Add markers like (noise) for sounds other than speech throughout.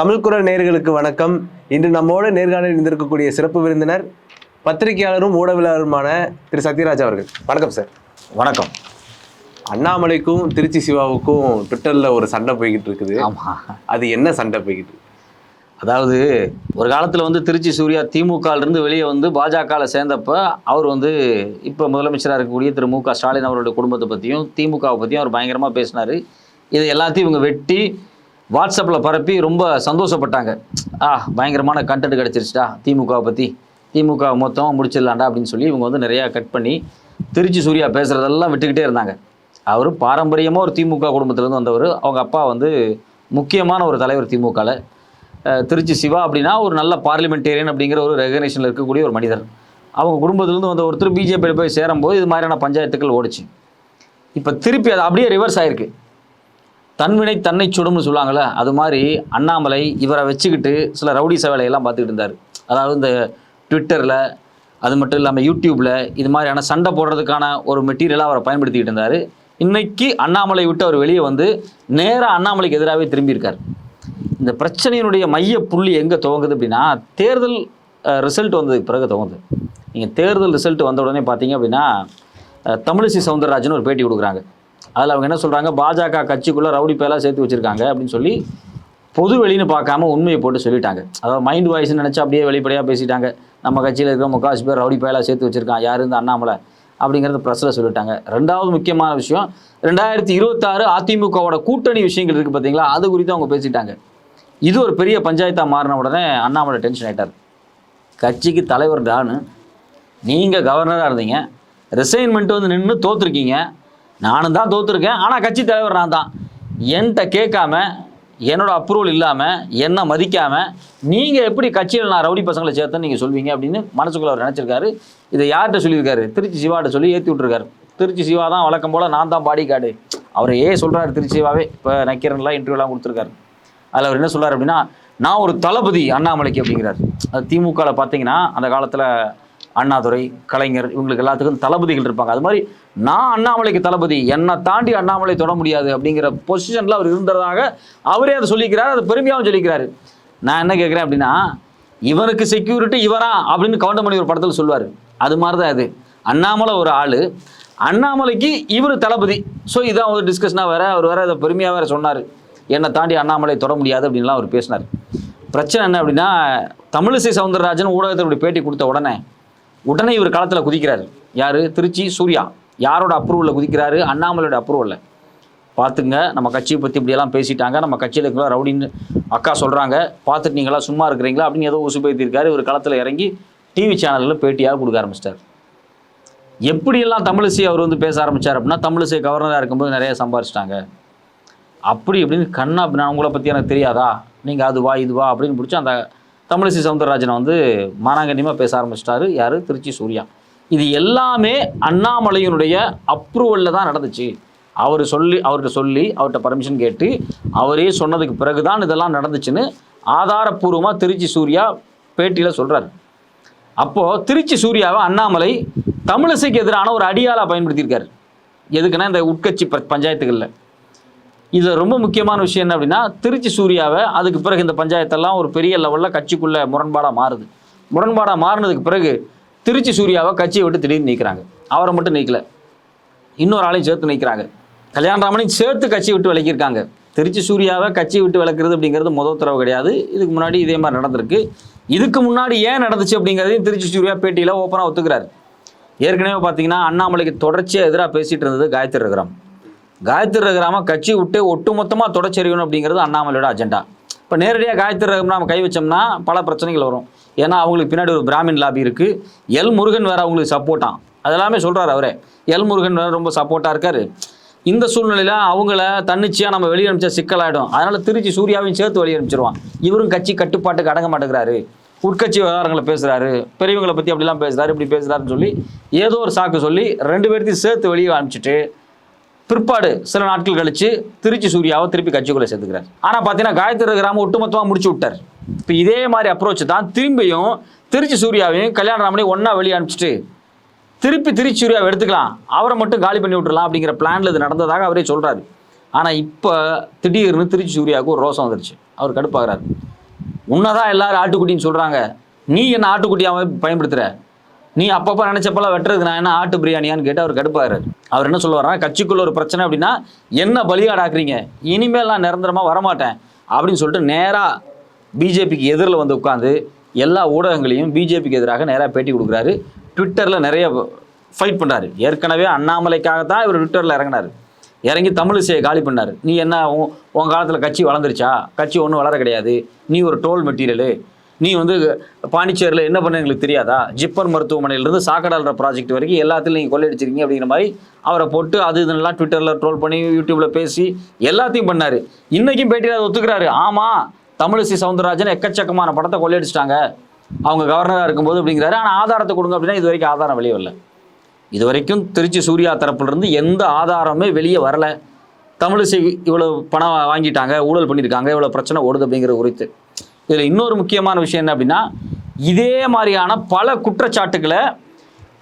தமிழ் குரல் நேயர்களுக்கு வணக்கம். இன்று நம்மோடு நேர்காணலில் இருந்திருக்கக்கூடிய சிறப்பு விருந்தினர் பத்திரிகையாளரும் ஊடகவியலாளருமான திரு சத்யராஜ் அவர்கள். வணக்கம் சார். வணக்கம். அண்ணாமலைக்கும் திருச்சி சிவாவுக்கும் ட்விட்டரில் ஒரு சண்டை போய்கிட்டு இருக்குது. ஆமாம் அது என்ன சண்டை போய்கிட்டு? அதாவது ஒரு காலத்தில் வந்து திருச்சி சூர்யா திமுகலேருந்து வெளியே வந்து பாஜகவில் சேர்ந்தப்ப அவர் வந்து இப்போ முதலமைச்சராக இருக்கக்கூடிய திரு மு க ஸ்டாலின் அவருடைய குடும்பத்தை பற்றியும் திமுகவை பற்றியும் அவர் பயங்கரமாக பேசினார். இது எல்லாத்தையும் இவங்க வெட்டி வாட்ஸ்அப்பில் பரப்பி ரொம்ப சந்தோஷப்பட்டாங்க. ஆ பயங்கரமான கண்டென்ட் கிடச்சிருச்சுடா திமுகவை பற்றி திமுக மொத்தம் முடிச்சிடலாம்டா அப்படின்னு சொல்லி இவங்க வந்து நிறையா கட் பண்ணி திருச்சி சூர்யா பேசுகிறதெல்லாம் விட்டுக்கிட்டே இருந்தாங்க. அவர் பாரம்பரியமாக ஒரு திமுக குடும்பத்திலேருந்து வந்தவர். அவங்க அப்பா வந்து முக்கியமான ஒரு தலைவர் திமுகவில் திருச்சி சிவா அப்படின்னா ஒரு நல்ல பார்லிமெண்டேரியன் அப்படிங்கிற ஒரு ரெகனேஷனில் இருக்கக்கூடிய ஒரு மனிதர். அவங்க குடும்பத்திலேருந்து வந்த ஒருத்தர் பிஜேபியில் போய் சேரும்போது இது மாதிரியான பஞ்சாயத்துக்கள் ஓடிச்சு. இப்போ திருப்பி அது அப்படியே ரிவர்ஸ் ஆயிருக்கு. தன்வினை தன்னை சுடும்னு சொல்லுவாங்கள்ல அது மாதிரி அண்ணாமலை இவரை வச்சுக்கிட்டு சில ரவுடி வேலையெல்லாம் பார்த்துக்கிட்டு இருந்தார். அதாவது இந்த ட்விட்டரில் அது மட்டும் இல்லாமல் யூடியூப்பில் இது மாதிரியான சண்டை போடுறதுக்கான ஒரு மெட்டீரியலாக அவரை பயன்படுத்திக்கிட்டு இருந்தார். இன்றைக்கி அண்ணாமலை விட்டு அவர் வெளியே வந்து நேராக அண்ணாமலைக்கு எதிராகவே திரும்பியிருக்கார் இந்த பிரச்சனையினுடைய மைய புள்ளி எங்கே துவங்குது அப்படின்னா தேர்தல் ரிசல்ட் வந்ததுக்கு பிறகு துவங்குது. நீங்கள் தேர்தல் ரிசல்ட் வந்த உடனே பார்த்தீங்க அப்படின்னா தமிழிசை சவுந்தரராஜன் ஒரு பேட்டி கொடுக்குறாங்க. அதில் அவங்க என்ன சொல்கிறாங்க பாஜக கட்சிக்குள்ளே ரவுடி பேலாக சேர்த்து வச்சுருக்காங்க அப்படின்னு சொல்லி பொது வெளின்னு பார்க்காம உண்மையை போட்டு சொல்லிட்டாங்க. அதாவது மைண்ட் வாய்ஸ்னு நினச்சா அப்படியே வெளிப்படையாக பேசிட்டாங்க. நம்ம கட்சியில் இருக்கிற முக்காசி பேர் ரவுடி பயலாக சேர்த்து வச்சுருக்கான். யார் இந்த அண்ணாமலை? அப்படிங்கிறத ப்ரெஸ்ஸில் சொல்லிட்டாங்க. ரெண்டாவது முக்கியமான விஷயம் ரெண்டாயிரத்தி இருபத்தாறு அதிமுகவோட கூட்டணி விஷயங்கள் இருக்குது பார்த்தீங்களா அது குறித்து அவங்க பேசிட்டாங்க. இது ஒரு பெரிய பஞ்சாயத்தாக மாறின உடனே அண்ணாமலை டென்ஷன் ஆகிட்டார் கட்சிக்கு தலைவர் டானு நீங்கள் கவர்னராக இருந்தீங்க. ரிசைன்மெண்ட் வந்து நின்று தோற்றுருக்கீங்க நானும் தான் தோத்துருக்கேன். ஆனால் கட்சி தலைவர் நான் தான். என்கிட்ட கேட்காம என்னோட அப்ரூவல் இல்லாமல் என்னை மதிக்காமல் நீங்கள் எப்படி கட்சியில் நான் ரவுடி பசங்களை சேர்த்தேன்னு நீங்கள் சொல்வீங்க அப்படின்னு மனசுக்குள்ள அவர் நினச்சிருக்காரு. இதை யார்கிட்ட சொல்லியிருக்காரு? திருச்சி சிவாட்ட சொல்லி ஏற்றி விட்ருக்காரு திருச்சி சிவா தான் வழக்கம் போல் நான் தான் பாடி கார்டு அவர் ஏ சொல்கிறாரு திருச்சி சிவாவே. இப்போ நக்கீரன்லாம் இன்டர்வியூலாம் கொடுத்துருக்காரு. அதில் அவர் என்ன சொல்கிறார் அப்படின்னா நான் ஒரு தளபதி அண்ணாமலைக்கு அப்படிங்கிறார். அது திமுகவில் பார்த்தீங்கன்னா அந்த காலத்தில் அண்ணாதுரை கலைஞர் இவங்களுக்கு எல்லாத்துக்கும் தளபதிகள் இருப்பாங்க. அது மாதிரி நான் அண்ணாமலைக்கு தளபதி என்னை தாண்டி அண்ணாமலை தொட முடியாது அப்படிங்கிற பொசிஷனில் அவர் இருந்ததாக அவரே அதை சொல்லிக்கிறார் அது பெருமையாகவும் சொல்லிக்கிறாரு. நான் என்ன கேட்குறேன் அப்படின்னா இவனுக்கு செக்யூரிட்டி இவரா அப்படின்னு கவுண்டமணி ஒரு படத்தில் சொல்லுவார். அது மாதிரி தான் அது அண்ணாமலை ஒரு ஆள். அண்ணாமலைக்கு இவர் தளபதி. ஸோ இதான் ஒரு டிஸ்கஷனாக வேறு அவர் வேறு அதை பெருமையாக வேறு சொன்னார். என்னை தாண்டி அண்ணாமலை தொட முடியாது அப்படின்லாம் அவர் பேசினார். பிரச்சனை என்ன அப்படின்னா தமிழிசை சவுந்தரராஜன் ஊடகத்தில் இப்படி பேட்டி கொடுத்த உடனே உடனே இவர் களத்தில் குதிக்கிறாரு. யார்? திருச்சி சூர்யா. யாரோட அப்ரூவலில் குதிக்கிறாரு? அண்ணாமலையோட அப்ரூவலில் பார்த்துங்க நம்ம கட்சியை பற்றி இப்படியெல்லாம் பேசிட்டாங்க. நம்ம கட்சியில் இருக்கிற ரவுடின்னு அக்கா சொல்கிறாங்க பார்த்துட்டு நீங்களா சும்மா இருக்கிறீங்களா? அப்படின்னு ஏதோ உசுப்பேத்திருக்காரு இவர் களத்தில் இறங்கி டிவி சேனலில் பேட்டியாக கொடுக்க ஆரம்பிச்சிட்டார்? எப்படியெல்லாம் தமிழிசை அவர் வந்து பேச ஆரம்பிச்சார் அப்படின்னா தமிழிசை கவர்னராக இருக்கும்போது நிறைய சம்பாரிச்சிட்டாங்க. அப்படி இப்படின்னு கண்ணா நான் உங்களை பற்றி எனக்கு தெரியாதா? நீங்கள் அதுவா இதுவா அப்படின்னு பிடிச்சி அந்த தமிழிசை சவுந்தரராஜனை வந்து மானாங்கண்ணியமாக பேச ஆரம்பிச்சிட்டாரு. யார்? திருச்சி சூர்யா. இது எல்லாமே அண்ணாமலையினுடைய அப்ரூவலில் தான் நடந்துச்சு. அவர் சொல்லி அவர்கிட்ட சொல்லி அவர்கிட்ட பர்மிஷன் கேட்டு அவரே சொன்னதுக்கு பிறகு தான் இதெல்லாம் நடந்துச்சுன்னு ஆதாரப்பூர்வமாக திருச்சி சூர்யா பேட்டியில் சொல்கிறாரு அப்போது திருச்சி சூர்யாவை அண்ணாமலை தமிழிசைக்கு எதிரான ஒரு அடியாளாக பயன்படுத்தியிருக்காரு. எதுக்குன்னா இந்த உட்கட்சி ப- பஞ்சாயத்துகளில். இது ரொம்ப முக்கியமான விஷயம் என்ன அப்படின்னா திருச்சி சூர்யாவை அதுக்கு பிறகு இந்த பஞ்சாயத்தெல்லாம் ஒரு பெரிய லெவலில் கட்சிக்குள்ளே முரண்பாடாக மாறுது. முரண்பாடாக மாறினதுக்கு பிறகு திருச்சி சூர்யாவை கட்சியை விட்டு திடீர்னு நீக்கிறாங்க. அவரை மட்டும் நீக்கலை. இன்னொரு ஆளையும் சேர்த்து நிற்கிறாங்க கல்யாணராமனையும் சேர்த்து கட்சி விட்டு விலக்கியிருக்காங்க. திருச்சி சூர்யாவை கட்சி விட்டு விளக்குறது அப்படிங்கிறது முதல் தடவை கிடையாது. இதுக்கு முன்னாடி இதே மாதிரி நடந்திருக்கு. இதுக்கு முன்னாடி ஏன் நடந்துச்சு அப்படிங்கிறதையும் திருச்சி சூர்யா பேட்டியில் ஓப்பனாக ஒத்துக்கிறாரு. ஏற்கனவே பார்த்தீங்கன்னா அண்ணாமலைக்கு தொடர்ச்சியாக எதிராக பேசிகிட்டு இருந்தது காயத்ரி ரகுராம். காயத்ரி ரகுராம கட்சி விட்டு ஒட்டுமொத்தமாக தொடச்செறியணும் அப்படிங்கிறது அண்ணாமலையோட அஜெண்டா இப்போ நேரடியாக காயத்ரி ரகுராம நம்ம கை வச்சோம்னா பல பிரச்சனைகள் வரும். ஏன்னா அவங்களுக்கு பின்னாடி ஒரு பிராமின் லாபி இருக்குது எல் முருகன் வேறு அவங்களுக்கு சப்போர்ட்டான் அதெல்லாமே சொல்கிறார் அவரே. எல் முருகன் வேறு ரொம்ப சப்போர்ட்டாக இருக்கார். இந்த சூழ்நிலையில் அவங்கள தன்னிச்சையாக நம்ம வெளியே அனுப்பிச்சா சிக்கலாயிடும் அதனால் திருச்சி சூர்யாவையும் சேர்த்து வெளியே அனுப்பிச்சிருவான். இவரும் கட்சி கட்டுப்பாட்டுக்கு அடங்க மாட்டேங்கிறாரு. உட்கட்சி விவகாரங்களை பேசுகிறாரு பெரியவங்களை பற்றி அப்படிலாம் பேசுகிறாரு இப்படி பேசுகிறாருன்னு சொல்லி ஏதோ ஒரு சாக்கு சொல்லி ரெண்டு பேர்த்தையும் சேர்த்து வெளியே அனுப்பிச்சிட்டு பிற்பாடு சில நாட்கள் கழிச்சு திருச்சி சூர்யாவை திருப்பி கட்சிக்குள்ளே சேர்த்துக்கிறார். ஆனால் பார்த்தீங்கன்னா காயத்ரி கிராமம் ஒட்டுமொத்தமாக முடிச்சு விட்டார். இப்போ இதே மாதிரி அப்ரோச் தான் திரும்பியும் திருச்சி சூர்யாவையும் கல்யாணராமனையும் ஒன்றா வெளியே அனுப்பிச்சிட்டு திருப்பி திருச்சி சூர்யாவை எடுத்துக்கலாம். அவரை மட்டும் காலி பண்ணி விட்டுலாம் அப்படிங்கிற பிளானில் இது நடந்ததாக அவரே சொல்கிறாரு ஆனால் இப்போ திடீர்னு திருச்சி சூர்யாவுக்கு ஒரு ரோசம் வந்துருச்சு. அவர் கடுப்பாகிறார். உன்னதான் எல்லாரும் ஆட்டுக்குட்டின்னு சொல்கிறாங்க நீ என்ன ஆட்டுக்குட்டியாக பயன்படுத்துகிற நீ அப்பப்போ நினச்சப்பெல்லாம் வெட்டுறதுக்கு நான் என்ன ஆட்டு பிரியாணியான்னு கேட்டு அவர் கடுப்பாகிறார் அவர் என்ன சொல்லுவார் கட்சிக்குள்ள ஒரு பிரச்சனை அப்படின்னா என்ன பலியாடாக்குறீங்க? இனிமேல் நான் நிரந்தரமாக வரமாட்டேன். அப்படின்னு சொல்லிட்டு நேராக பிஜேபிக்கு எதிரில் வந்து உட்காந்து எல்லா ஊடகங்களையும் பிஜேபிக்கு எதிராக நேராக பேட்டி கொடுக்குறாரு. ட்விட்டரில் நிறைய ஃபைட் பண்ணுறாரு ஏற்கனவே அண்ணாமலைக்காக தான் இவர் ட்விட்டரில் இறங்கினார். இறங்கி தமிழிசையை காலி பண்ணார். நீ என்ன உன் காலத்தில் கட்சி வளர்ந்துருச்சா? கட்சி ஒன்றும் வளர கிடையாது. நீ ஒரு டோல் மெட்டீரியலு. நீ வந்து பாண்டிச்சேரியில் என்ன பண்ண எங்களுக்கு தெரியாதா? ஜிப்பர் மருத்துவமனையிலிருந்து சாக்கடால்ற ப்ராஜெக்ட் வரைக்கும் எல்லாத்துலையும் நீங்கள் கொள்ளையடிச்சிருக்கீங்க அப்படிங்கிற மாதிரி அவரை போட்டு அது இதெல்லாம் ட்விட்டரில் ட்ரோல் பண்ணி யூடியூப்பில் பேசி எல்லாத்தையும் பண்ணார். இன்றைக்கும் பேட்டியில் அதை ஒத்துக்கிறாரு. ஆமாம் தமிழிசை சவுந்தரராஜன் எக்கச்சக்கமான படத்தை கொள்ளையடிச்சிட்டாங்க. அவங்க கவர்னராக இருக்கும்போது அப்படிங்கிறாரு. ஆனால் ஆதாரத்தை கொடுங்க அப்படின்னா இது வரைக்கும் ஆதாரம் வெளியே வரல. இது வரைக்கும் திருச்சி சூர்யா தரப்புலேருந்து எந்த ஆதாரமே வெளியே வரல. தமிழிசை இவ்வளோ பணம் வாங்கிட்டாங்க ஊழல் பண்ணியிருக்காங்க இவ்வளோ பிரச்சனை ஓடுது அப்படிங்கிற குறித்து. இதில் இன்னொரு முக்கியமான விஷயம் என்ன அப்படின்னா இதே மாதிரியான பல குற்றச்சாட்டுகளை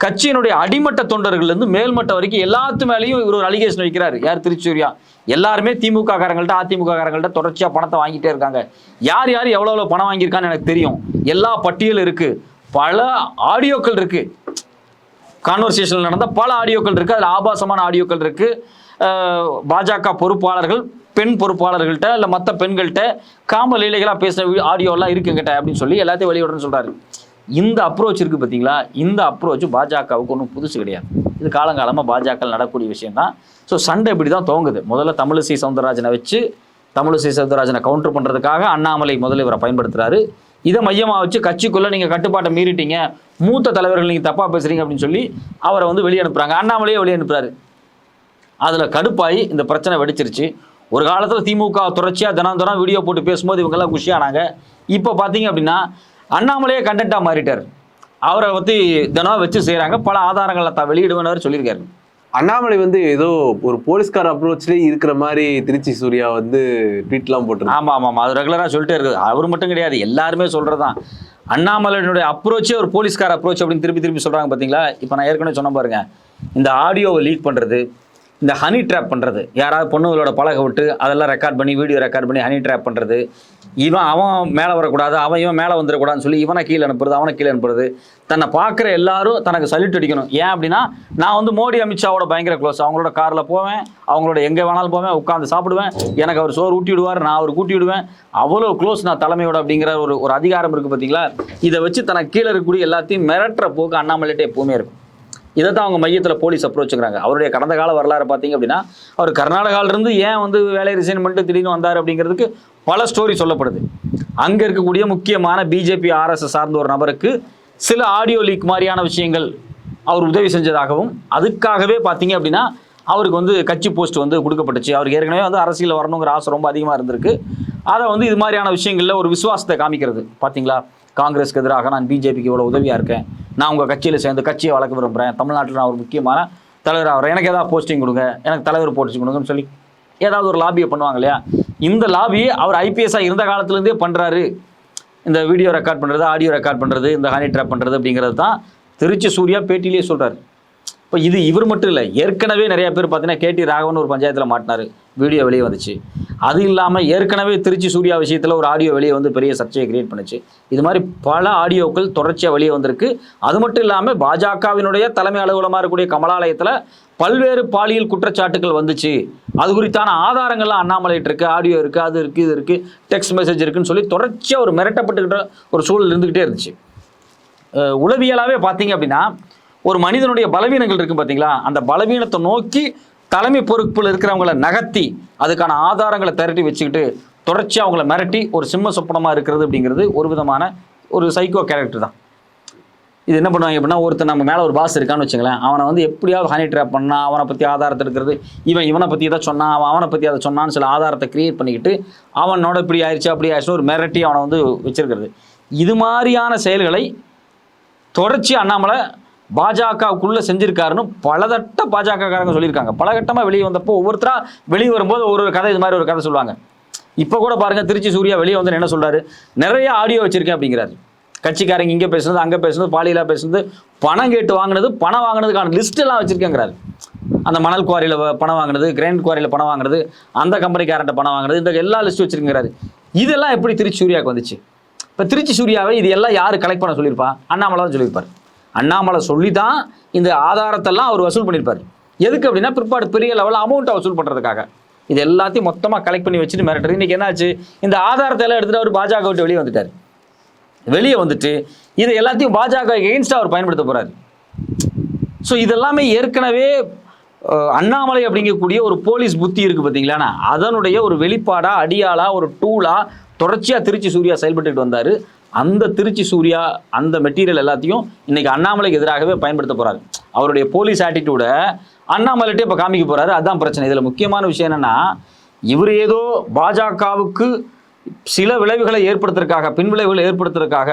கட்சியினுடைய அடிமட்ட தொண்டர்கள்லேருந்து மேல்மட்ட வரைக்கும் எல்லாத்து மேலேயும் இவர் ஒரு அலிகேஷன் வைக்கிறார். யார் திருச்சூரியா? எல்லாருமே திமுக காரங்கள்ட்ட அதிமுக காரங்கள்ட்ட தொடர்ச்சியாக பணத்தை வாங்கிட்டே இருக்காங்க. யார் யார் எவ்வளோ எவ்வளோ பணம் வாங்கியிருக்கான்னு எனக்கு தெரியும். எல்லா பட்டியலும் இருக்குது பல ஆடியோக்கள் இருக்குது கான்வர்சேஷனில் நடந்த பல ஆடியோக்கள் இருக்குது அதில் ஆபாசமான ஆடியோக்கள் இருக்குது பாஜக பொறுப்பாளர்கள் பெண் பொறுப்பாளர்கள்ட்ட இல்லை மற்ற பெண்கள்கிட்ட காம லீலைகளாக பேசின ஆடியோலாம் இருக்குங்கிட்ட அப்படின்னு சொல்லி எல்லாத்தையும் வெளியிடணும்னு சொல்கிறாரு இந்த அப்ரோச் இருக்குது பார்த்தீங்களா இந்த அப்ரோச் பாஜகவுக்கு ஒன்றும் புதுசு கிடையாது. இது காலங்காலமாக பாஜக நடக்கக்கூடிய விஷயம் தான் ஸோ சண்டை இப்படி தான் துவங்குது. முதல்ல தமிழிசை சவுந்தரராஜனை வச்சு தமிழிசை சவுந்தரராஜனை கவுண்டர் பண்ணுறதுக்காக அண்ணாமலை முதல்ல இவரை பயன்படுத்துகிறாரு இதை மையமாக வச்சு கட்சிக்குள்ளே நீங்கள் கட்டுப்பாட்டை மீறிட்டீங்க. மூத்த தலைவர்கள் நீங்கள் தப்பாக பேசுகிறீங்க அப்படின்னு சொல்லி அவரை வந்து வெளியே அனுப்புகிறாங்க அண்ணாமலையே வெளியே அனுப்புறாரு அதில் கடுப்பாகி இந்த பிரச்சனை வெடிச்சிருச்சு. ஒரு காலத்தில் திமுக தொடர்ச்சியாக தினம் வீடியோ போட்டு பேசும்போது இவங்கெல்லாம் குஷியானாங்க இப்போ பார்த்தீங்க அப்படின்னா அண்ணாமலையே கண்டென்ட்டாக மாறிட்டார். அவரை பற்றி தினம் வச்சு செய்கிறாங்க பல ஆதாரங்களை தான் வெளியிடுவேன்னு சொல்லியிருக்காரு. அண்ணாமலை வந்து ஏதோ ஒரு போலீஸ்கார் அப்ரோச்லேயே இருக்கிற மாதிரி திருச்சி சூர்யா வந்து ட்வீட்லாம் போட்டிருந்தாங்க ஆமாம் ஆமாம் அது ரெகுலராக சொல்லிட்டே இருக்குது. அவர் மட்டும் கிடையாது. எல்லாருமே சொல்கிறது தான் அண்ணாமலையினுடைய அப்ரோச்சே ஒரு போலீஸ்கார் அப்ரோச் அப்படின்னு திருப்பி திருப்பி சொல்கிறாங்க பார்த்தீங்களா இப்போ நான் ஏற்கனவே சொன்ன பாருங்க. இந்த ஆடியோவை லீக் பண்ணுறது இந்த ஹனி ட்ராப் பண்ணுறது யாராவது பொண்ணுங்களோட பழக விட்டு அதெல்லாம் ரெக்கார்ட் பண்ணி வீடியோ ரெக்கார்ட் பண்ணி ஹனி ட்ராப் பண்ணுறது இவன் அவன் மேலே வரக்கூடாது அவன் இவன் மேலே வந்துடக்கூடாதுன்னு சொல்லி இவனை கீழே அனுப்புறது அவனை கீழே அனுப்புறது. தன்னை பார்க்குற எல்லாரும் தனக்கு சல்யூட் அடிக்கணும். ஏன் அப்படின்னா நான் வந்து மோடி அமித்ஷாவோட பயங்கர க்ளோஸ் அவங்களோட காரில் போவேன் அவங்களோட எங்கே வேணாலும் போவேன் உட்காந்து சாப்பிடுவேன். எனக்கு அவர் சோறு ஊட்டி விடுவார் நான் அவர் கூட்டி விடுவேன். அவ்வளோ க்ளோஸ் நான் தலைமையோட அப்படிங்கிற ஒரு ஒரு அதிகாரம் இருக்குது பார்த்தீங்களா இதை வச்சு தனக்கு கீழே இருக்கக்கூடிய எல்லாத்தையும் மிரட்டுற போக்கு அண்ணாமலைகிட்ட எப்போவுமே இருக்கும். இதை தான் அவங்க மையத்தில் போலீஸ் அப்ரோச்சுங்கிறாங்க அவருடைய கடந்த கால வரலாறு பார்த்தீங்க அப்படின்னா அவர் கர்நாடகாவிலிருந்து ஏன் வந்து வேலை ரிசைன் பண்ணிட்டு திடீர்னு வந்தார் அப்படிங்கிறதுக்கு பல ஸ்டோரி சொல்லப்படுது. அங்கே இருக்கக்கூடிய முக்கியமான பிஜேபி ஆர்எஸ்எஸ் சார்ந்த ஒரு நபருக்கு சில ஆடியோ லீக் மாதிரியான விஷயங்கள் அவர் உதவி செஞ்சதாகவும் அதுக்காகவே பார்த்தீங்க அப்படின்னா அவருக்கு வந்து கட்சி போஸ்ட் வந்து கொடுக்கப்பட்டுச்சு. அவருக்கு ஏற்கனவே வந்து அரசியல் வரணுங்கிற ஆசை ரொம்ப அதிகமாக இருந்திருக்கு. அதை வந்து இது மாதிரியான விஷயங்களில் ஒரு விசுவாசத்தை காமிக்கிறது. பார்த்தீங்களா? காங்கிரஸ்க்கு எதிராக நான் பிஜேபிக்கு இவ்வளோ உதவியாக இருக்கேன். நான் உங்கள் கட்சியில் சேர்ந்து கட்சியை வளர்க்க விரும்புகிறேன் தமிழ்நாட்டில் நான் ஒரு முக்கியமான தலைவர் ஆகிறேன் எனக்கு ஏதாவது போஸ்டிங் கொடுங்க. எனக்கு தலைவர் போஸ்டிங் கொடுங்கன்னு சொல்லி ஏதாவது ஒரு லாபியை பண்ணுவாங்க இல்லையா? இந்த லாபி அவர் ஐபிஎஸ்ஸாக இருந்த காலத்துலேருந்தே பண்ணுறாரு இந்த வீடியோ ரெக்கார்ட் பண்ணுறது ஆடியோ ரெக்கார்ட் பண்ணுறது இந்த ஹனி ட்ராப் பண்ணுறது அப்படிங்கிறது தான் திருச்சி சூர்யா பேட்டிலேயே சொல்கிறார் இப்போ இது இவர் மட்டும் இல்லை ஏற்கனவே நிறைய பேர் பார்த்தீங்கன்னா கேடி ராகவன் ஒரு பஞ்சாயத்தில் மாட்டினார். வீடியோ வெளியே வந்துச்சு. அது இல்லாமல் ஏற்கனவே திருச்சி சூர்யா விஷயத்தில் ஒரு ஆடியோ வெளியே வந்து பெரிய சர்ச்சையை கிரியேட் பண்ணுச்சு. இது மாதிரி பல ஆடியோக்கள் தொடர்ச்சியாக வெளியே வந்திருக்கு. அது மட்டும் இல்லாமல் பாஜகவினுடைய தலைமை அலுவலமாக இருக்கக்கூடிய கமலாலயத்தில் பல்வேறு பாலியல் குற்றச்சாட்டுகள் வந்துச்சு. அது குறித்தான ஆதாரங்கள்லாம் அண்ணாமலைட்டு இருக்குது ஆடியோ இருக்குது அது இருக்குது இது இருக்குது டெக்ஸ்ட் மெசேஜ் இருக்குன்னு சொல்லி தொடர்ச்சியாக ஒரு மிரட்டப்பட்டுக்கிட்ட ஒரு சூழல் இருந்துக்கிட்டே இருந்துச்சு. உளவியலாகவே பார்த்தீங்க அப்படின்னா ஒரு மனிதனுடைய பலவீனங்கள் இருக்குது பார்த்தீங்களா? அந்த பலவீனத்தை நோக்கி தலைமை பொறுப்பில் இருக்கிறவங்கள நகர்த்தி அதுக்கான ஆதாரங்களை திரட்டி வச்சுக்கிட்டு தொடர்ச்சியாக அவங்கள மிரட்டி ஒரு சிம்ம சொப்பனமாக இருக்கிறது அப்படிங்கிறது ஒரு விதமான ஒரு சைக்கோ கேரக்டர் தான். இது என்ன பண்ணுவாங்க அப்படின்னா ஒருத்தர் நம்ம மேலே ஒரு பாஸ் இருக்கான்னு வச்சுங்களேன் அவனை வந்து எப்படியாவது ஹனி ட்ராப் பண்ணால் அவனை பற்றி ஆதாரத்தை எடுக்கிறது இவன் இவனை பற்றி தான் சொன்னான் அவன் அவனை பற்றி அதை சொன்னான்னு சில ஆதாரத்தை கிரியேட் பண்ணிக்கிட்டு அவனோட இப்படி ஆயிடுச்சு அப்படி ஆயிடுச்சுன்னு ஒரு மிரட்டி அவனை வந்து வச்சிருக்கிறது. இது மாதிரியான செயல்களை தொடர்ச்சி அண்ணாமலை பாஜகவுக்குள்ளே செஞ்சிருக்காருன்னு பலதட்ட பாஜகக்காரங்க சொல்லியிருக்காங்க. பலகட்டமாக வெளியே வந்தப்போ ஒவ்வொருத்தராக வெளியே வரும்போது ஒரு ஒரு கதை இது மாதிரி ஒரு கதை சொல்லுவாங்க. இப்போ கூட பாருங்க திருச்சி சூர்யா வெளியே வந்து என்ன சொல்றாரு? நிறைய ஆடியோ வச்சுருக்கேன் அப்படிங்கிறாரு. கட்சிக்காரங்க இங்கே பேசுனது அங்கே பேசுனது பாலியலாக பேசுனது பணம் கேட்டு வாங்கினது பணம் வாங்கினதுக்கான லிஸ்ட் எல்லாம் வச்சிருக்கேங்கிறாரு. அந்த மணல் குவாரியில் பணம் வாங்கினது கிரைண்ட் குவாரியில் பணம் வாங்கினது அந்த கம்பெனிக்காரன்ட்ட பணம் வாங்கினது இந்த எல்லா லிஸ்ட் வச்சுருக்கிறாரு. இதெல்லாம் எப்படி திருச்சி சூர்யாவுக்கு வந்துச்சு? இப்போ திருச்சி சூர்யாவை இது எல்லாம் யார் கலெக்ட் பண்ண சொல்லியிருப்பா? அண்ணாமலை தான் சொல்லியிருப்பார். அண்ணாமலை சொல்லி தான் இந்த ஆதாரத்தெல்லாம் அவர் வசூல் பண்ணியிருப்பார். எதுக்கு அப்படின்னா பிற்பாடு பெரிய லெவலில் அமௌண்ட்டை வசூல் பண்ணுறதுக்காக இது எல்லாத்தையும் மொத்தமாக கலெக்ட் பண்ணி வச்சுட்டு மிரட்டுறது. இன்றைக்கி என்னாச்சு? இந்த ஆதாரத்தை எல்லாம் எடுத்துகிட்டு அவர் பாஜக விட்டு வெளியே வந்துட்டார். வெளியே வந்துட்டு இது எல்லாத்தையும் பாஜக எகெயின்ஸ்டாக அவர் பயன்படுத்த போகிறாரு ஸோ இதெல்லாமே ஏற்கனவே அண்ணாமலை அப்படிங்கக்கூடிய ஒரு போலீஸ் புத்தி இருக்குது பார்த்தீங்களா? அதனுடைய ஒரு வெளிப்பாடாக அடியாளாக ஒரு டூலாக தொடர்ச்சியாக திருச்சி சூர்யா செயல்பட்டுக்கிட்டு வந்தார். அந்த திருச்சி சூர்யா அந்த மெட்டீரியல் எல்லாத்தையும் இன்னைக்கு அண்ணாமலைக்கு எதிராகவே பயன்படுத்த போறாரு. அவருடைய போலீஸ் ஆட்டிடியூடை அண்ணாமலைட்டே இப்போ காமிக்க போறாரு. அதான் பிரச்சனை. இதில் முக்கியமான விஷயம் என்னன்னா இவர் ஏதோ பாஜகவுக்கு சில விளைவுகளை ஏற்படுத்துறதுக்காக பின் விளைவுகளை ஏற்படுத்துறதுக்காக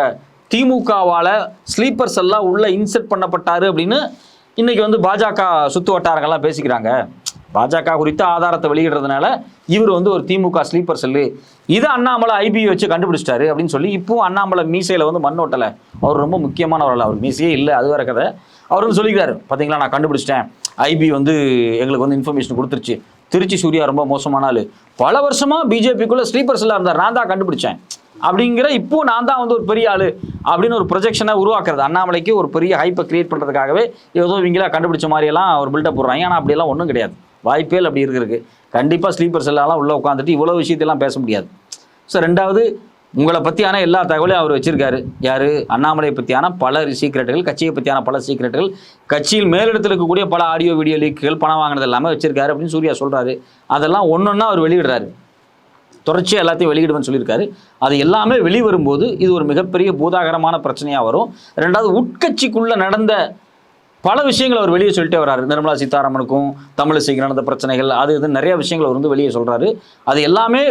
திமுகவால் ஸ்லீப்பர்ஸ் எல்லாம் உள்ள இன்செர்ட் பண்ணப்பட்டாரு அப்படின்னு இன்னைக்கு வந்து பாஜக சுத்து வட்டாரங்கள்லாம் பேசிக்கிறாங்க. பாஜக குறித்த ஆதாரத்தை வெளியிடுறதுனால இவர் வந்து ஒரு திமுக ஸ்லீப்பர் செல்லு இது அண்ணாமலை ஐபி வச்சு கண்டுபிடிச்சிட்டாரு அப்படின்னு சொல்லி இப்போ அண்ணாமலை மீசையில் வந்து மண் ஓட்டலை. அவர் ரொம்ப முக்கியமானவர்கள் அவர் மீசையே இல்லை. அது வேற கதை. அவர் வந்து சொல்லிக்கிறாரு. பார்த்தீங்களா நான் கண்டுபிடிச்சிட்டேன். ஐபி வந்து எங்களுக்கு வந்து இன்ஃபர்மேஷன் கொடுத்துருச்சு. திருச்சி சூர்யா ரொம்ப மோசமான ஆள். பல வருஷமாக பிஜேபிக்குள்ளே ஸ்லீப்பர் செல்லாக இருந்தார். நான் தான் கண்டுபிடிச்சேன். அப்படிங்கிற இப்போ நான் தான் வந்து ஒரு பெரிய ஆள் அப்படின்னு ஒரு ப்ரொஜெக்ஷனை உருவாக்குறது. அண்ணாமலைக்கு ஒரு பெரிய ஹைப்பை கிரியேட் பண்ணுறதுக்காகவே ஏதோ இவங்களா கண்டுபிடிச்ச மாதிரியெல்லாம் ஒரு பில்டப் போடுறாங்க. ஆனால் அப்படியெல்லாம் ஒன்றும் கிடையாது. வாய்ப்பே அப்படி இருக்கிறதுக்கு. கண்டிப்பாக ஸ்லீப்பர் எல்லாம் உள்ளே உட்காந்துட்டு இவ்வளோ விஷயத்தெல்லாம் பேச முடியாது. ஸோ ரெண்டாவது உங்களை பற்றியான எல்லா தகவலையும் அவர் வச்சிருக்காரு. யார்? அண்ணாமலை பற்றியான பல சீக்ரெட்டுகள் கட்சியை பற்றியான பல சீக்ரெட்டுகள் கட்சியில் மேலிடத்தில் இருக்கக்கூடிய பல ஆடியோ வீடியோ லீக்குகள் பணம் வாங்கினது எல்லாமே வச்சிருக்காரு அப்படின்னு சூர்யா சொல்கிறாரு அதெல்லாம் ஒன்று ஒன்றா அவர் வெளியிடுறாரு. தொடர்ச்சியாக எல்லாத்தையும் வெளியிடுவேன்னு சொல்லியிருக்காரு. அது எல்லாமே வெளிவரும்போது இது ஒரு மிகப்பெரிய பூதாகரமான பிரச்சனையாக வரும். ரெண்டாவது உட்கட்சிக்குள்ளே நடந்த பல விஷயங்கள் அவர் வெளியே சொல்லிட்டே வர்றாரு. நிர்மலா சீதாராமனுக்கும் தமிழிசைக்கு நடந்த பிரச்சனைகள் அது இது நிறைய விஷயங்கள் அவர் வந்து வெளியே சொல்கிறாரு அது எல்லாமே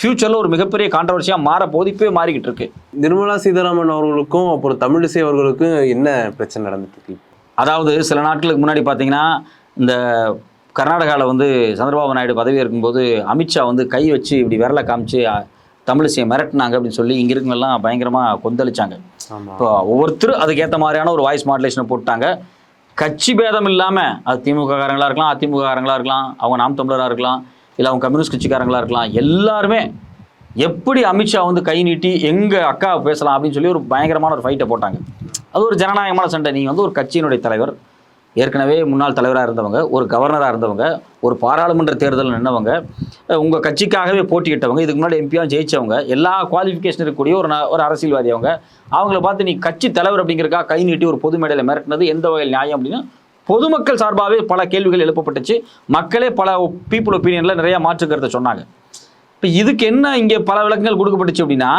ஃப்யூச்சரில் ஒரு மிகப்பெரிய கான்ட்ரவர்சியாக மாற போது இப்போவே மாறிக்கிட்டு இருக்கு. நிர்மலா சீதாராமன் அவர்களுக்கும் அப்புறம் தமிழிசை அவர்களுக்கும் என்ன பிரச்சனை நடந்துட்டு அதாவது சில நாட்களுக்கு முன்னாடி பார்த்தீங்கன்னா இந்த கர்நாடகாவில் வந்து சந்திரபாபு நாயுடு பதவி இருக்கும்போது அமித்ஷா வந்து கை வச்சு இப்படி விரலை காமிச்சு தமிழிசையை மிரட்டினாங்க அப்படின்னு சொல்லி இங்கே இருக்கவங்கெல்லாம் பயங்கரமாக கொந்தளிச்சாங்க. இப்போ ஒவ்வொருத்தரும் அதுக்கேற்ற மாதிரியான ஒரு வாய்ஸ் மாடுலேஷனை போட்டாங்க. கட்சி பேதம் இல்லாமல் அது திமுக இருக்கலாம் அதிமுககாரங்களாக இருக்கலாம் அவங்க நாம் தமிழராக இருக்கலாம் இல்லை அவங்க கம்யூனிஸ்ட் கட்சிக்காரங்களாக இருக்கலாம் எல்லாருமே எப்படி அமித்ஷா வந்து கை நீட்டி எங்கள் அக்கா பேசலாம் அப்படின்னு சொல்லி ஒரு பயங்கரமான ஒரு ஃபைட்டை போட்டாங்க. அது ஒரு ஜனநாயகமான சண்டை. நீங்கள் வந்து ஒரு கட்சியினுடைய தலைவர் ஏற்கனவே முன்னாள் தலைவராக இருந்தவங்க ஒரு கவர்னராக இருந்தவங்க ஒரு பாராளுமன்ற தேர்தலில் நின்னவங்க உங்கள் கட்சிக்காகவே போட்டியிட்டவங்க இதுக்கு முன்னாடி எம்பியாக ஜெயிச்சவங்க எல்லா குவாலிஃபிகேஷன் இருக்கக்கூடிய ஒரு ஒரு அரசியல்வாதி அவங்க அவங்கள பார்த்து நீ கட்சி தலைவர் அப்படிங்கிறக்காக கை நீட்டி ஒரு பொது மேடையில் மிரட்டினது எந்த வகையில் நியாயம் அப்படின்னா பொதுமக்கள் சார்பாகவே பல கேள்விகள் எழுப்பப்பட்டுச்சு. மக்களே பல பீப்புள் ஒப்பீனியனில் நிறையா மாற்று கருத்தை சொன்னாங்க. இப்போ இதுக்கு என்ன இங்கே பல விளக்கங்கள் கொடுக்கப்பட்டுச்சு அப்படின்னா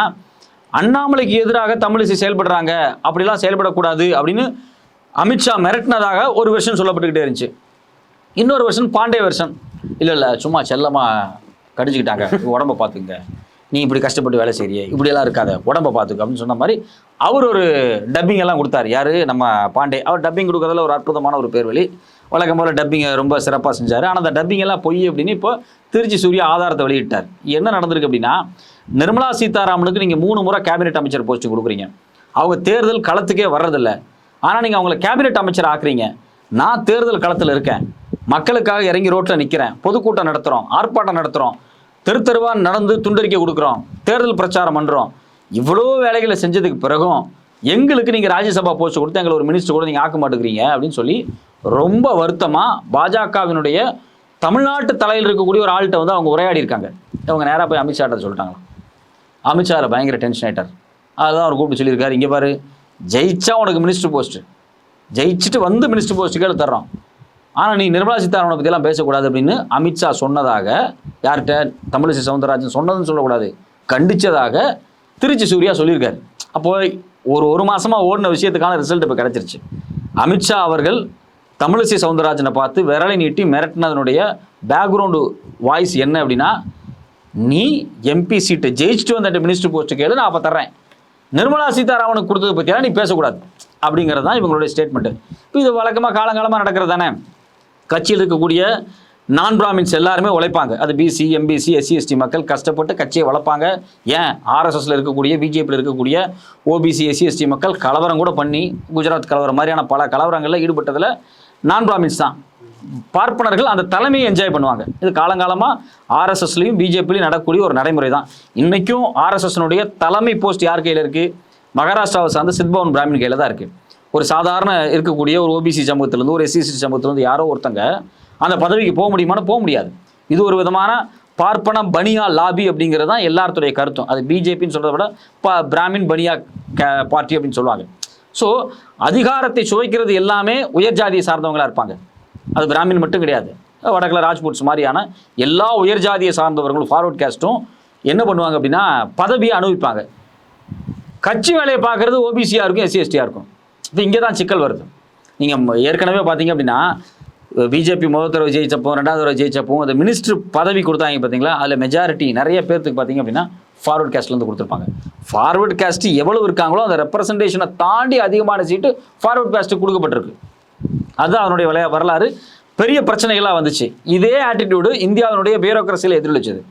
அண்ணாமலைக்கு எதிராக தமிழிசை செயல்படுறாங்க அப்படிலாம் செயல்படக்கூடாது அப்படின்னு அமித்ஷா மிரட்டினதாக ஒரு வெர்ஷன் சொல்லப்பட்டுக்கிட்டே இருந்துச்சு. இன்னொரு வெர்ஷன் பாண்டே வெர்ஷன் இல்லை இல்லை சும்மா செல்லமாக கடிச்சுக்கிட்டாங்க (laughs) உடம்ப பார்த்துங்க. நீ இப்படி கஷ்டப்பட்டு வேலை செய்றியே. இப்படியெல்லாம் இருக்காத. உடம்ப பார்த்துக்க அப்படின்னு சொன்ன மாதிரி அவர் ஒரு டப்பிங் எல்லாம் கொடுத்தாரு. யார்? நம்ம பாண்டே. அவர் டப்பிங் கொடுக்கறதுல ஒரு அற்புதமான ஒரு பேர் வழி வழக்கம் போல் டப்பிங்கை ரொம்ப சிறப்பாக செஞ்சார். ஆனால் அந்த டப்பிங் எல்லாம் பொய் அப்படின்னு இப்போ திருச்சி சூர்யா ஆதாரத்தை வெளியிட்டார். என்ன நடந்திருக்கு அப்படின்னா நிர்மலா சீதாராமனுக்கு நீங்கள் மூணு முறை கேபினெட் அமைச்சர் போஸ்ட் கொடுக்குறீங்க. அவங்க தேர்தல் களத்துக்கே வர்றதில்ல. ஆனால் நீங்கள் அவங்கள கேபினெட் அமைச்சர் ஆக்குறீங்க. நான் தேர்தல் களத்தில் இருக்கேன். மக்களுக்காக இறங்கி ரோட்டில் நிற்கிறேன் பொதுக்கூட்டம் நடத்துகிறோம் ஆர்ப்பாட்டம் நடத்துகிறோம் தெரு தெருவாக நடந்து துண்டறிக்கை கொடுக்குறோம். தேர்தல் பிரச்சாரம் பண்ணுறோம் இவ்வளோ வேலைகளை செஞ்சதுக்கு பிறகும் எங்களுக்கு நீங்கள் ராஜ்யசபா போஸ்ட் கொடுத்து எங்களை ஒரு மினிஸ்டர் கூட நீங்கள் ஆக்க மாட்டேங்கிறீங்க அப்படின்னு சொல்லி ரொம்ப வருத்தமாக பாஜகவினுடைய தமிழ்நாட்டு தலையில் இருக்கக்கூடிய ஒரு ஆள்கிட்ட வந்து அவங்க உரையாடி இருக்காங்க. அவங்க நேராக போய் அமித்ஷாட்ட சொல்லிட்டாங்க அமித்ஷாவில் பயங்கர டென்ஷன் ஆகிட்டார் அதுதான் அவர் கூப்பிட்டு சொல்லியிருக்காரு. இங்கே பாரு ஜெயிச்சா உனக்கு மினிஸ்டர் போஸ்ட்டு ஜெயிச்சுட்டு வந்து மினிஸ்டர் போஸ்ட்டுக்கு தர்றோம். ஆனால் நீ நிர்மலா சீதாராமனை பற்றியெல்லாம் பேசக்கூடாது அப்படின்னு அமித்ஷா சொன்னதாக யார்கிட்ட? தமிழிசை சவுந்தரராஜன் சொன்னதுன்னு சொல்லக்கூடாது. கண்டிச்சதாக திருச்சி சூர்யா சொல்லியிருக்காரு. அப்போ ஒரு ஒரு மாதமாக ஓடின விஷயத்துக்கான ரிசல்ட் இப்போ கிடச்சிருச்சு. அமித்ஷா அவர்கள் தமிழிசை சவுந்தரராஜனை பார்த்து விரலை நீட்டி மிரட்டினதனுடைய பேக்ரவுண்டு வாய்ஸ் என்ன அப்படின்னா நீ எம்பி சீட்டை ஜெயிச்சுட்டு வந்த மினிஸ்டர் போஸ்ட்டு கேளு நான் அப்போ தர்றேன். நிர்மலா சீதாராமனுக்கு கொடுத்தது பற்றியெல்லாம் நீ பேசக்கூடாது. அப்படிங்கிறது தான் இவங்களுடைய ஸ்டேட்மெண்ட்டு இப்போ இது வழக்கமாக காலங்காலமாக நடக்கிறது தானே? கட்சியில் இருக்கக்கூடிய நான் பிராமின்ஸ் எல்லாருமே உழைப்பாங்க. அது பிசி எம்பிசி எஸ்சி எஸ்டி மக்கள் கஷ்டப்பட்டு கட்சியை வளர்ப்பாங்க. ஏன்? ஆர்எஸ்எஸ்ல இருக்கக்கூடிய பிஜேபியில் இருக்கக்கூடிய ஓபிசி எஸ்சி எஸ்டி மக்கள் கலவரம் கூட பண்ணி குஜராத் கலவரம் மாதிரியான பல கலவரங்களில் ஈடுபட்டதில் நான் பிராமின்ஸ் தான். பார்ப்பனர்கள் அந்த தலைமையை என்ஜாய் பண்ணுவாங்க. இது காலங்காலமாக ஆர்எஸ்எஸ்லையும் பிஜேபிலையும் நடக்கக்கூடிய ஒரு நடைமுறை தான் இன்றைக்கும் ஆர்எஸ்எஸ்னுடைய தலைமை போஸ்ட் யார் கையில் இருக்குது மகாராஷ்டிராவை சார்ந்த சித்பவன் பிராமின் கையில் தான் இருக்குது ஒரு சாதாரண இருக்கக்கூடிய ஒரு ஓபிசி சமூகத்திலேருந்து ஒரு எஸ்சிசி சமூகத்திலேருந்து யாரோ ஒருத்தங்க அந்த பதவிக்கு போக முடியுமான்னு போக முடியாது. இது ஒரு விதமான பார்ப்பன பனியா லாபி அப்படிங்கிறது தான் எல்லாத்துடைய கருத்தும். அது பிஜேபின்னு சொல்கிறத விட ப பிராமின் பனியா க- பார்ட்டி அப்படின்னு சொல்லுவாங்க. ஸோ அதிகாரத்தை சுவைக்கிறது எல்லாமே உயர் ஜாதியை சார்ந்தவங்களாக இருப்பாங்க. அது பிராமின் மட்டும் கிடையாது. வடக்கில் ராஜ்புட்ஸ் மாதிரியான எல்லா உயர் ஜாதியை சார்ந்தவர்களும் ஃபார்வர்ட் கேஸ்ட்டும் என்ன பண்ணுவாங்க அப்படின்னா பதவியை அனுபவிப்பாங்க. கட்சி வேலையை பார்க்குறது ஓபிசியாக இருக்கும் எஸ்சிஎஸ்டியாக இருக்கும். இப்போ இங்கே தான் சிக்கல் வருது. நீங்கள் ஏற்கனவே பார்த்தீங்க அப்படின்னா பிஜேபி முதல் தடவை ஜெயிச்சப்போ ரெண்டாவது தடவை ஜெயிச்சப்போ அந்த மினிஸ்டர் பதவி கொடுத்தாங்க பார்த்தீங்களா அதில் மெஜாரிட்டி நிறைய பேர்த்துக்கு பார்த்தீங்க அப்படின்னா ஃபார்வர்ட் கேஸ்ட்லேருந்து கொடுத்துருப்பாங்க. ஃபார்வர்ட் கேஸ்ட் எவ்வளோ இருக்காங்களோ அந்த ரெப்ரசன்டேஷனை தாண்டி அதிகமான சீட்டு ஃபார்வர்ட் கேஸ்ட்டு கொடுக்கப்பட்டிருக்கு. அதுதான் அவனுடைய விளையா வரலாறு. பெரிய பிரச்சனைகளாக வந்துச்சு. இதே ஆட்டிடியூடு இந்தியாவினுடைய பியூரோக்ரஸியில் எதிரொலிச்சது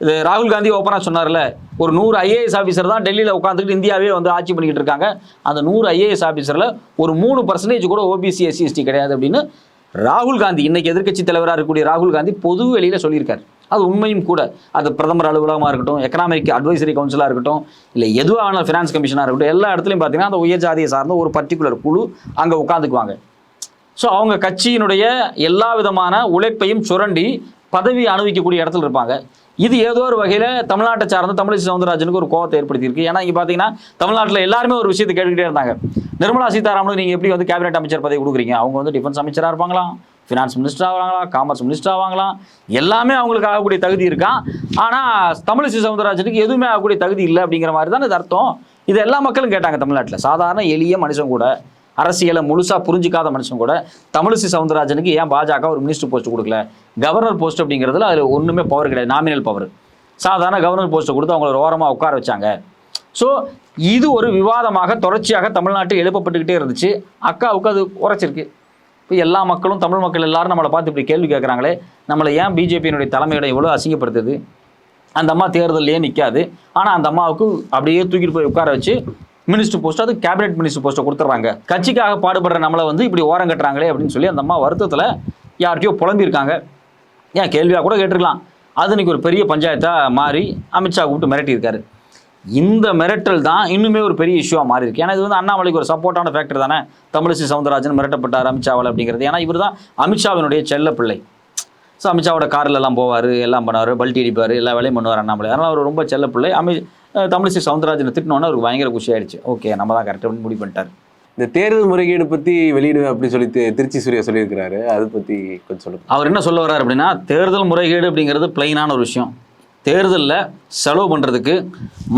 இது ராகுல் காந்தி ஓப்பனாக சொன்னார்ல ஒரு நூறு ஐஏஎஸ் ஆஃபீஸர் தான் டெல்லியில் உட்காந்துக்கிட்டு இந்தியாவே வந்து ஆட்சி பண்ணிக்கிட்டு இருக்காங்க. அந்த நூறு ஐஏஎஸ் ஆஃபீஸரில் ஒரு மூணு பர்சன்டேஜ் கூட ஓபிசி எஸ்சி எஸ்டி கிடையாது அப்படின்னு ராகுல் காந்தி இன்னைக்கு எதிர்க்கட்சி தலைவராக இருக்கக்கூடிய ராகுல் காந்தி பொது வெளியில் சொல்லியிருக்காரு. அது உண்மையும் கூட. அது பிரதமர் அலுவலகமாக இருக்கட்டும் எக்கனாமிக் அட்வைசரி கவுன்சிலாக இருக்கட்டும் இல்லை எதுவாக வேணாலும் ஃபினான்ஸ் கமிஷனாக இருக்கட்டும் எல்லா இடத்துலையும் பார்த்தீங்கன்னா அந்த உயர் ஜாதியை சார்ந்த ஒரு பர்டிகுலர் குழு அங்கே உட்காந்துக்குவாங்க ஸோ அவங்க கட்சியினுடைய எல்லா விதமான உழைப்பையும் சுரண்டி பதவி அனுபவிக்கக்கூடிய இடத்துல இருப்பாங்க. இது ஏதோ ஒரு வகையில் தமிழ்நாட்டை சார்ந்த தமிழிசை சவுந்தரராஜனுக்கு ஒரு கோவத்தை ஏற்படுத்தியிருக்கு. ஏன்னா இங்கே பார்த்தீங்கன்னா தமிழ்நாட்டில் எல்லாருமே ஒரு விஷயத்தை கேட்டுக்கிட்டே இருந்தாங்க. நிர்மலா சீதாராமனுக்கு நீங்கள் எப்படி வந்து கேபினெட் அமைச்சர் பதவி கொடுக்குறீங்க? அவங்க வந்து டிஃபென்ஸ் அமைச்சராக இருப்பாங்களாம் ஃபினான்ஸ் மினிஸ்டர் ஆவாங்களாம் காமர்ஸ் மினிஸ்டர் ஆவாங்களாம் எல்லாமே அவங்களுக்கு ஆகக்கூடிய தகுதி இருக்கான் ஆனால் தமிழிசை சவுந்தரராஜனுக்கு எதுவுமே ஆகக்கூடிய தகுதி இல்லை அப்படிங்கிற மாதிரி தான் இது அர்த்தம். இது எல்லா மக்களும் கேட்டாங்க தமிழ்நாட்டில். சாதாரண எளிய மனுஷன் கூட அரசியலை முழுசாக புரிஞ்சிக்காத மனுஷன் கூட தமிழிசை சவுந்தரராஜனுக்கு ஏன் பாஜக ஒரு மினிஸ்டர் போஸ்ட் கொடுக்கல? கவர்னர் போஸ்ட் அப்படிங்கிறதுல அதில் ஒன்றுமே பவர் கிடையாது. நாமினல் பவர் சாதாரண கவர்னர் போஸ்ட்டை கொடுத்து அவங்கள ஓரமாக உட்கார வச்சாங்க. ஸோ இது ஒரு விவாதமாக தொடர்ச்சியாக தமிழ்நாட்டில் எழுப்பப்பட்டுக்கிட்டே இருந்துச்சு. அக்காவுக்கு அது உரைச்சிருக்கு. இப்போ எல்லா மக்களும் தமிழ் மக்கள் எல்லாரும் நம்மளை பார்த்து இப்படி கேள்வி கேட்குறாங்களே நம்மளை ஏன் பிஜேபியினுடைய தலைமையிடம் இவ்வளோ அசிங்கப்படுத்துது? அந்த அம்மா தேர்தல்லையே நிற்காது ஆனால் அந்த அம்மாவுக்கு அப்படியே தூக்கிட்டு போய் உட்கார வச்சு மினிஸ்டர் போஸ்ட் அது கேபினெட் மினிஸ்டர் போஸ்ட்டை கொடுத்துட்றாங்க கட்சிக்காக பாடுபடுற நம்மளை வந்து இப்படி ஓரம் கட்டுறாங்களே அப்படின்னு சொல்லி அந்த அம்மா வருத்தத்தில் யார்கிட்டயோ புலம்பியிருக்காங்க. ஏன் கேள்வியாக கூட கேட்டிருக்கலாம். அது இன்னைக்கு ஒரு பெரிய பஞ்சாயத்தாக மாறி அமித்ஷா கூப்பிட்டு மிரட்டியிருக்காரு. இந்த மிரட்டல் தான் இன்னுமே ஒரு பெரிய இஷ்யூவாக மாறி இருக்கு ஏன்னா இது வந்து அண்ணாமலைக்கு ஒரு சப்போர்ட்டான ஃபேக்டர் தானே. தமிழிசை சவுந்தரராஜன் மிரட்டப்பட்டார் அமித்ஷாவால் அப்படிங்கிறது. ஏன்னா இவர் தான் அமித்ஷாவினுடைய செல்ல பிள்ளை. ஸோ அமித்ஷாவோட காரில் எல்லாம் போவார் எல்லாம் பண்ணுவார் பல்ட்டி அடிப்பார் எல்லா வேலையும் பண்ணுவார் அண்ணாமலை. அதனால் அவர் ரொம்ப செல்ல பிள்ளை. அமி தமிழிசை சவுந்தரராஜனை திட்டினோன்னே அவருக்கு பயங்கர குஷி ஆயிடுச்சு ஓகே நம்ம தான் கரெக்டாக முடிவு பண்ணிட்டார். இந்த தேர்தல் முறைகேடு பத்தி வெளியிடுவேன் அப்படின்னு சொல்லி திருச்சி சூர்யா சொல்லியிருக்கிறாரு. அதை பத்தி கொஞ்சம் சொல்லுங்க. அவர் என்ன சொல்ல வர்றார் அப்படின்னா தேர்தல் முறைகேடு அப்படிங்கிறது பிளைனான ஒரு விஷயம். தேர்தலில் செலவு பண்ணுறதுக்கு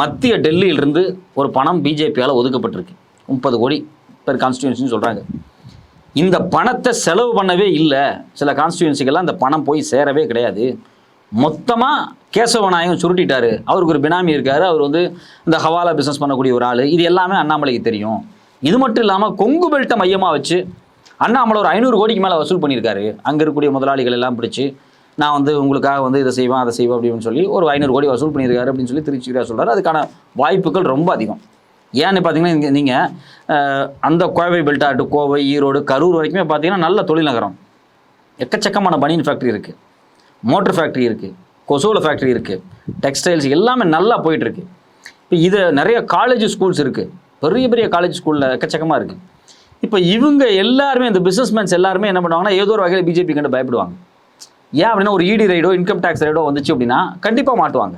மத்திய டெல்லியிலிருந்து ஒரு பணம் பிஜேபியால் ஒதுக்கப்பட்டிருக்கு. முப்பது கோடி பெர் கான்ஸ்டியூன்சின்னு சொல்கிறாங்க இந்த பணத்தை செலவு பண்ணவே இல்லை. சில கான்ஸ்டியூன்சிக்கெல்லாம் இந்த பணம் போய் சேரவே கிடையாது. மொத்தமாக கேசவநாயகம் சுருட்டிட்டாரு. அவருக்கு ஒரு பினாமி இருக்கார். அவர் வந்து இந்த ஹவாலா பிஸ்னஸ் பண்ணக்கூடிய ஒரு ஆள். இது எல்லாமே அண்ணாமலைக்கு தெரியும். இது மட்டும் இல்லாமல் கொங்கு பெல்ட்டை மையமாக வச்சு அண்ணாமலை ஒரு ஐநூறு கோடிக்கு மேலே வசூல் பண்ணியிருக்காரு. அங்கே இருக்கக்கூடிய முதலாளிகள் எல்லாம் பிடிச்சி நான் வந்து உங்களுக்காக வந்து இதை செய்வேன் அதை செய்வேன் அப்படின்னு சொல்லி ஒரு ஐநூறு கோடி வசூல் பண்ணியிருக்காரு அப்படின்னு சொல்லி திருச்சிக்கா சொல்கிறார் அதுக்கான வாய்ப்புகள் ரொம்ப அதிகம். ஏன்னு பார்த்தீங்கன்னா இங்கே நீங்கள் அந்த கோவை பெல்ட்டாட்டு கோவை ஈரோடு கரூர் வரைக்குமே பார்த்தீங்கன்னா நல்ல தொழில் நகரம். எக்கச்சக்கமான பனியன் ஃபேக்ட்ரி இருக்குது மோட்டர் ஃபேக்ட்ரி இருக்குது கொசோல ஃபேக்ட்ரி இருக்குது டெக்ஸ்டைல்ஸ் எல்லாமே நல்லா போயிட்டுருக்கு. இப்போ இது நிறைய காலேஜ் ஸ்கூல்ஸ் இருக்குது பெரிய பெரிய காலேஜ் ஸ்கூலில் எக்கச்சக்கமாக இருக்குது இப்போ இவங்க எல்லாருமே இந்த பிஸ்னஸ்மேன்ஸ் எல்லாருமே என்ன பண்ணுவாங்கன்னா ஏதோ ஒரு வகையில் பிஜேபி கண்டு பயப்படுவாங்க. ஏன் அப்படின்னா ஒரு இடி ரைடோ இன்கம் டேக்ஸ் ரைடோ வந்துச்சு அப்படின்னா கண்டிப்பாக மாட்டுவாங்க.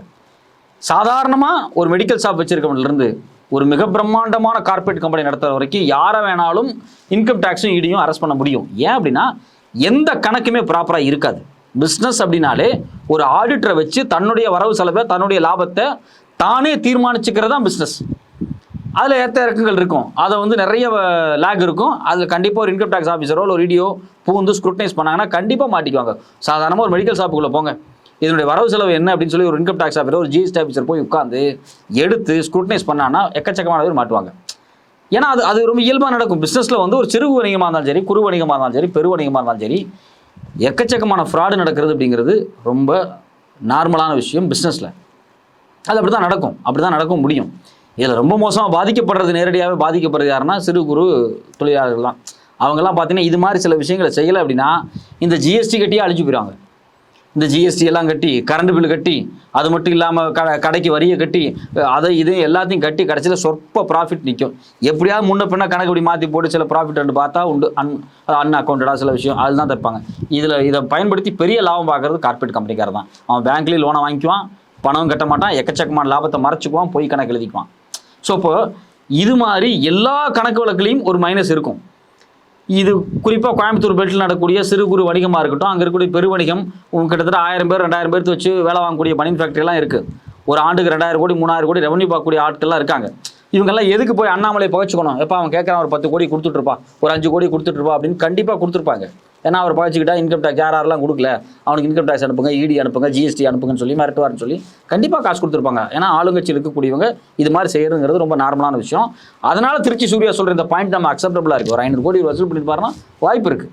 சாதாரணமாக ஒரு மெடிக்கல் ஷாப் வச்சிருக்கவன்லேருந்து ஒரு மிக பிரம்மாண்டமான கார்பரேட் கம்பெனி நடத்துகிற வரைக்கும் யாரை வேணாலும் இன்கம் டேக்ஸும் இடியும் அரெஸ்ட் பண்ண முடியும். ஏன் அப்படின்னா எந்த கணக்குமே ப்ராப்பராக இருக்காது. பிஸ்னஸ் அப்படின்னாலே ஒரு ஆடிட்டரை வச்சு தன்னுடைய வரவு செலவை தன்னுடைய லாபத்தை தானே தீர்மானிச்சுக்கிறது தான் பிஸ்னஸ் அதில் ஏற்ற இறக்கங்கள் இருக்கும். அதை வந்து நிறைய லேக் இருக்கும். அதில் கண்டிப்பாக ஒரு இன்கம் டேக்ஸ் ஆஃபீஸரோ இல்லை ஒரு பூ பூந்து ஸ்க்ரூட்டனைஸ் பண்ணாங்கன்னா கண்டிப்பாக மாட்டிக்குவாங்க. சாதாரணமாக ஒரு மெடிக்கல் ஷாப்புக்குள்ளே போங்க. இதனுடைய வரவு செலவு என்ன அப்படின்னு சொல்லி ஒரு இன்கம் டேக்ஸ் ஆஃபீஸர் ஒரு ஜிஎஸ்டி ஆஃபீஸர் போய் உட்காந்து எடுத்து ஸ்க்ரூட்டனைஸ் பண்ணான்னா எக்கச்சக்கமான பேர் மாட்டுவாங்க. ஏன்னா அது அது ரொம்ப இயல்பாக நடக்கும். பிஸ்னஸில் வந்து ஒரு சிறு வணிகமாக இருந்தாலும் சரி குறு வணிகமாக இருந்தாலும் சரி பெரு வணிகமாக இருந்தாலும் சரி எக்கச்சக்கமான ஃப்ராடு நடக்கிறது அப்படிங்கிறது ரொம்ப நார்மலான விஷயம் பிஸ்னஸில் அது அப்படி தான் நடக்கும். அப்படி தான் நடக்கும் முடியும். இதில் ரொம்ப மோசமாக பாதிக்கப்படுறது நேரடியாகவே பாதிக்கப்படுறது யாருன்னா சிறு குறு தொழிலாளர்கள்லாம் அவங்கெல்லாம் பார்த்தீங்கன்னா இது மாதிரி சில விஷயங்களை செய்யலை அப்படின்னா இந்த ஜிஎஸ்டி கட்டியே அழிஞ்சு போயிடுவாங்க இந்த ஜிஎஸ்டி எல்லாம் கட்டி கரண்ட் பில் கட்டி அது மட்டும் இல்லாமல் க கடைக்கு வரியை கட்டி அதை இதையும் எல்லாத்தையும் கட்டி கடைசியில் சொற்ப ப்ராஃபிட் நிற்கும் எப்படியாவது முன்ன பின்ன கணக்கு இப்படி மாற்றி போட்டு சில ப்ராஃபிட் ரெண்டு பார்த்தா உண்டு அன் அன் அக்கௌண்டடாக சில விஷயம் அதுதான் தப்பாங்க. இதில் இதை பயன்படுத்தி பெரிய லாபம் பார்க்கறது கார்பரேட் கம்பெனிக்கார தான் அவன் பேங்க்லேயும் லோனை வாங்கிக்குவான் பணம் கட்ட மாட்டான் எக்கச்சக்கமான லாபத்தை மறைச்சிக்குவான் போய் கணக்கு எழுதிக்குவான். ஸோ இப்போது இது மாதிரி எல்லா கணக்கு வழக்குலேயும் ஒரு மைனஸ் இருக்கும். இது குறிப்பாக கோயம்புத்தூர் பெல்ட்டில் நடக்கக்கூடிய சிறு குறு வணிகமாக இருக்கட்டும் அங்கே இருக்கக்கூடிய பெரு வணிகம் கிட்டத்தட்ட ஆயிரம் பேர் ரெண்டாயிரம் பேர்த்து வச்சு வேலை வாங்கக்கூடிய பனியன் ஃபேக்ட்ரிலாம் இருக்குது ஒரு ஆண்டுக்கு ரெண்டாயிரம் கோடி மூணாயிரம் கோடி ரெவன்யூ பார்க்கக்கூடிய ஆட்கள்லாம் இருக்காங்க. இவங்கெல்லாம் எதுக்கு போய் அண்ணாமலை பகச்சுக்கணும்? எப்போ அவன் கேட்குறான் ஒரு பத்து கோடி கொடுத்துட்ருப்பா ஒரு அஞ்சு கோடி கொடுத்துட்ருப்பா அப்படின்னு கண்டிப்பாக கொடுத்துருப்பாங்க. ஏன்னா அவர் பழச்சிக்கிட்டா இன்கம் டேக்ஸ் யாரெல்லாம் கொடுக்கல அவனுக்கு இன்கம் டேக்ஸ் அனுப்புங்க இடி அனுப்புங்க ஜிஎஸ்டி அனுப்புங்கன்னு சொல்லி மிரட்டுவார்னு சொல்லி கண்டிப்பாக காசு கொடுத்துருப்பாங்க. ஏன்னா ஆளுங்கட்சி இருக்கக்கூடியவங்க இது மாதிரி செய்யறதுங்கிறது ரொம்ப நார்மலான விஷயம். அதனால திருச்சி சூர்யா சொல்கிற இந்த பாயிண்ட் நம்ம அக்செப்டபுளாக இருக்குது ஒரு ஐநூறு கோடி வசூல் பண்ணியிருப்பாருன்னா வாய்ப்பு இருக்குது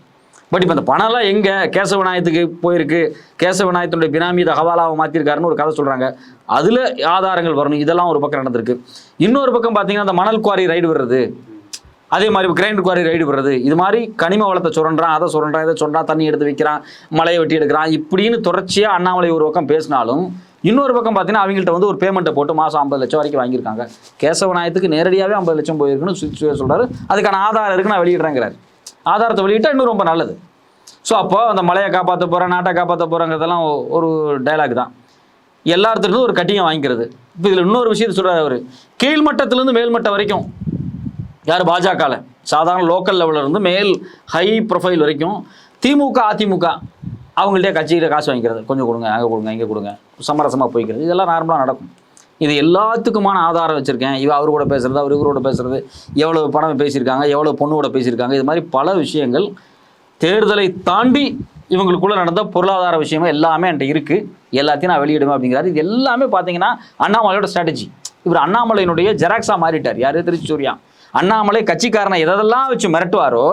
பட் இப்போ அந்த பணம்லாம் எங்கே? கேசவிநாயகத்துக்கு போயிருக்கு. கேசவ பினாமி இதை ஹவாலாவை மாற்றிருக்காருன்னு ஒரு கதை சொல்கிறாங்க அதில் ஆதாரங்கள் வரணும். இதெல்லாம் ஒரு பக்கம் நடந்திருக்கு. இன்னொரு பக்கம் பார்த்தீங்கன்னா அந்த மணல் குவாரி ரைடு வர்றது அதே மாதிரி கிரைண்டர் குவாரி ரைடு வர்றது இது மாதிரி கனிம வளத்தை சுரண்டான் அதை சுரண்டான் இதை சுரண்டான் தண்ணி எடுத்து வைக்கிறான் மலையை வெட்டி எடுக்கிறான். இப்படின்னு தொடர்ச்சியாக அண்ணாமலை ஒரு பக்கம் பேசினாலும் இன்னொரு பக்கம் பார்த்தீங்கன்னா அவங்கள்ட்ட வந்து ஒரு பேமெண்ட்டை போட்டு மாதம் ஐம்பது லட்சம் வரைக்கும் வாங்கியிருக்காங்க. கேசவநாயத்துக்கு நேரடியாகவே ஐம்பது லட்சம் போயிருக்குன்னு சுற்றி சொல்கிறாரு அதுக்கான ஆதாரம் இருக்கு நான் வெளியிடுறேங்கிறாரு. ஆதாரத்தை வெளியிட்டா இன்னும் ரொம்ப நல்லது. ஸோ அப்போ அந்த மலையை காப்பாற்ற போகிறேன் நாட்டை காப்பாற்ற போகிறேங்கிறதெல்லாம் ஒரு டைலாக் தான். எல்லாத்துலேருந்து ஒரு கட்டியம் வாங்கிக்கிறது. இப்போ இதில் இன்னொரு விஷயத்தை சொல்கிறார் அவர். கீழ்மட்டத்திலேருந்து மேல்மட்டம் வரைக்கும் யார்? பாஜகவில் சாதாரண லோக்கல் லெவலில் இருந்து மேல் ஹை ப்ரொஃபைல் வரைக்கும் திமுக அதிமுக அவங்கள்ட்டே கட்சிகிட்ட காசு வாங்கிக்கிறது. கொஞ்சம் கொடுங்க அங்கே கொடுங்க இங்கே கொடுங்க. சமரசமாக போய்க்கிறது. இதெல்லாம் நார்மலாக நடக்கும். இது எல்லாத்துக்குமான ஆதாரம் வச்சுருக்கேன். இவ அவர் கூட பேசுகிறது அவர் இவரோட பேசுகிறது எவ்வளோ பணம் பேசியிருக்காங்க எவ்வளோ பொண்ணோட பேசியிருக்காங்க இது மாதிரி பல விஷயங்கள் தேர்தலை தாண்டி இவங்களுக்குள்ள நடந்த பொருளாதார விஷயமா எல்லாமே என்கிட்ட இருக்குது எல்லாத்தையும் நான் வெளியிடுவேன் அப்படிங்கிறாரு. இது எல்லாமே பார்த்தீங்கன்னா அண்ணாமலையோட ஸ்ட்ராட்டஜி இவர் அண்ணாமலையினுடைய ஜெராக்ஸாக மாறிட்டார். யார்? திருச்சி சூர்யா. அண்ணாமலை கட்சிக்காரனை எதெல்லாம் வச்சு மிரட்டுவாரோ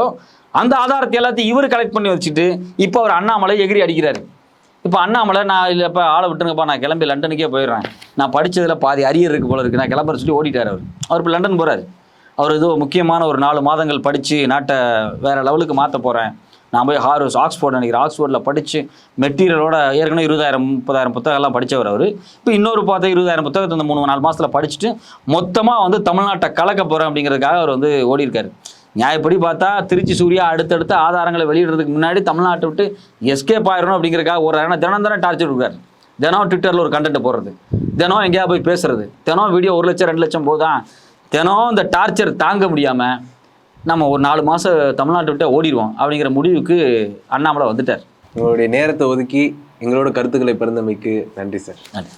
அந்த ஆதாரத்தை எல்லாத்தையும் இவர் கலெக்ட் பண்ணி வச்சுட்டு இப்போ அவர் அண்ணாமலை எகிரி அடிக்கிறாரு. இப்போ அண்ணாமலை நான் இல்லை இப்போ ஆளை விட்டுருங்கப்பா நான் கிளம்பி லண்டனுக்கே போயிடுறேன். நான் படித்ததில் பாதி அரியர் இருக்கு போல இருக்கு. நான் கிளம்புற சொல்லி ஓடிட்டார் அவர். அவர் இப்போ லண்டன் போகிறார் அவர் ஏதோ முக்கியமான ஒரு நாலு மாதங்கள் படித்து நாட்டை வேறு லெவலுக்கு மாற்ற போகிறேன் நான் போய் ஹார்வர்ஸ் ஆக்ஸ்போர்ட் நினைக்கிறேன். ஆக்ஸ்போர்டில் படித்து மெட்டீரியலோட ஏற்கனவே இருபதாயிரம் முப்பதாயிரம் புத்தகம்லாம் படித்தவர் அவர். இப்போ இன்னொரு பார்த்த இருபதாயிரம் புத்தகத்தை இந்த மூணு நாலு மாதத்தில் படிச்சுட்டு மொத்தமாக வந்து தமிழ்நாட்டை கலக்க போகிறேன் அப்படிங்கிறதுக்காக அவர் வந்து ஓடிருக்காரு நியாயப்படி பார்த்தா திருச்சி சூர்யா அடுத்தடுத்த ஆதாரங்களை வெளியிடுறதுக்கு முன்னாடி தமிழ்நாட்டை விட்டு எஸ்கேப் ஆயிடணும் அப்படிங்கிறதுக்காக ஒரு ஏன்னா தினம் தினம் டார்ச்சர் கொடுக்காரு தினம் ட்விட்டரில் ஒரு கண்டென்ட் போடுறது. தினம் எங்கேயா போய் பேசுறது. தினம் வீடியோ ஒரு லட்சம் ரெண்டு லட்சம் போதான் தினம் இந்த டார்ச்சர் தாங்க முடியாமல் நம்ம ஒரு நாலு மாதம் தமிழ்நாட்டை விட்டு ஓடிடுவோம் அப்படிங்கிற முடிவுக்கு அண்ணாமலை வந்துட்டார். உங்களுடைய நேரத்தை ஒதுக்கி எங்களோட கருத்துக்களை பிறந்தமைக்கு நன்றி சார். நன்றி.